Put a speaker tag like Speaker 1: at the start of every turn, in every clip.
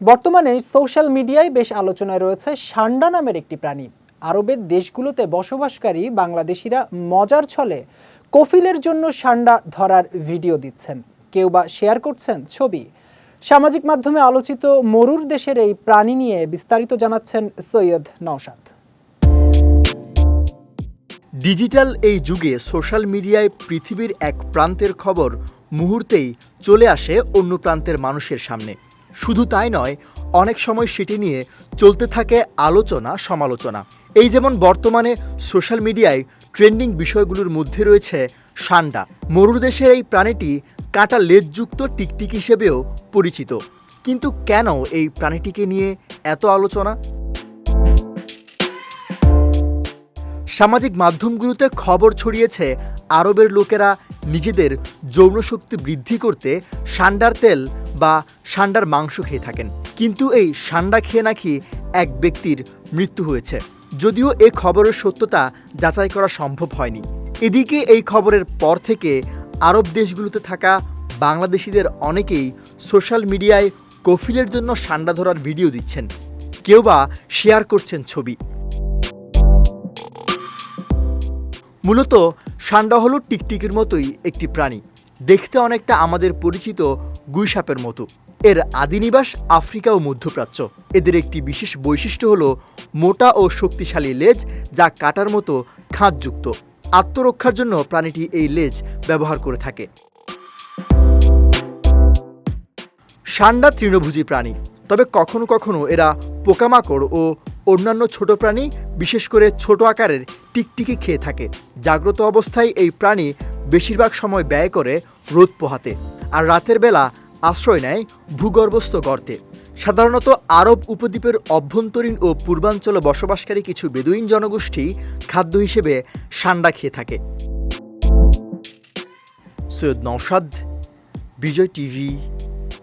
Speaker 1: বর্তমানে সোশ্যাল মিডিয়ায় বেশ আলোচনায় রয়েছে সান্ডা নামের একটি প্রাণী। আরবের দেশগুলোতে বসবাসকারী বাংলাদেশিরা মজার ছলে কফিলের জন্য সান্ডা ধরার ভিডিও দিচ্ছেন। কেউ বা শেয়ার করছেন ছবি। সামাজিক মাধ্যমে আলোচিত মরুর দেশের এই প্রাণী নিয়ে বিস্তারিত জানাচ্ছেন সৈয়দ নওশাদ।
Speaker 2: ডিজিটাল এই যুগে সোশ্যাল মিডিয়ায় পৃথিবীর এক প্রান্তের খবর মুহূর্তেই চলে আসে অন্য প্রান্তের মানুষের সামনে। শুধু তাই নয়, অনেক সময় সেটি নিয়ে চলতে থাকে আলোচনা, সমালোচনা। এই যেমন বর্তমানে সোশ্যাল মিডিয়ায় ট্রেন্ডিং বিষয়গুলোর মধ্যে রয়েছে সান্ডা। মরুর দেশের এই প্রাণীটি কাঁটা লেজযুক্ত টিকটিক হিসেবেও পরিচিত। কিন্তু কেন এই প্রাণীটিকে নিয়ে এত আলোচনা? সামাজিক মাধ্যমগুলোতে খবর ছড়িয়েছে, আরবের লোকেরা নিজেদের যৌনশক্তি বৃদ্ধি করতে সান্ডার তেল বা সান্ডার মাংস খেয়ে থাকেন। কিন্তু এই সান্ডা খেয়ে নাকি এক ব্যক্তির মৃত্যু হয়েছে। যদিও এ খবরের সত্যতা যাচাই করা সম্ভব হয়নি। এদিকে এই খবরের পর থেকে আরব দেশগুলোতে থাকা বাংলাদেশিদের অনেকেই সোশ্যাল মিডিয়ায় কফিলের জন্য সান্ডা ধরার ভিডিও দিচ্ছেন। কেউ বা শেয়ার করছেন ছবি। মূলত সান্ডা হলো টিকটিকির মতোই একটি প্রাণী। দেখতে অনেকটা আমাদের পরিচিত গুইসাপের মতো। এর আদিনিবাস আফ্রিকা ও মধ্যপ্রাচ্য। এদের একটি বিশেষ বৈশিষ্ট্য হলো মোটা ও শক্তিশালী লেজ যা কাটার মতো খাঁজযুক্ত। আত্মরক্ষার জন্য প্রাণীটি এই লেজ ব্যবহার করে থাকে। সান্ডা তৃণভোজী প্রাণী। তবে কখনো কখনো এরা পোকামাকড় ও অন্যান্য ছোট প্রাণী, বিশেষ করে ছোট আকারের টিকটিকি খেয়ে থাকে। জাগ্রত অবস্থায় এই প্রাণী বেশিরভাগ সময় ব্যয় করে রোদ পোহাতে, আর রাতের বেলা আশ্রয় নেয় ভূগর্ভস্থ গর্তে। সাধারণত আরব উপদ্বীপের অভ্যন্তরীণ ও পূর্বাঞ্চলে বসবাসকারী কিছু বেদুইন জনগোষ্ঠী খাদ্য হিসেবে সান্ডা খেয়ে থাকে। Syed Noushad Bijoy TV,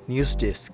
Speaker 2: news desk.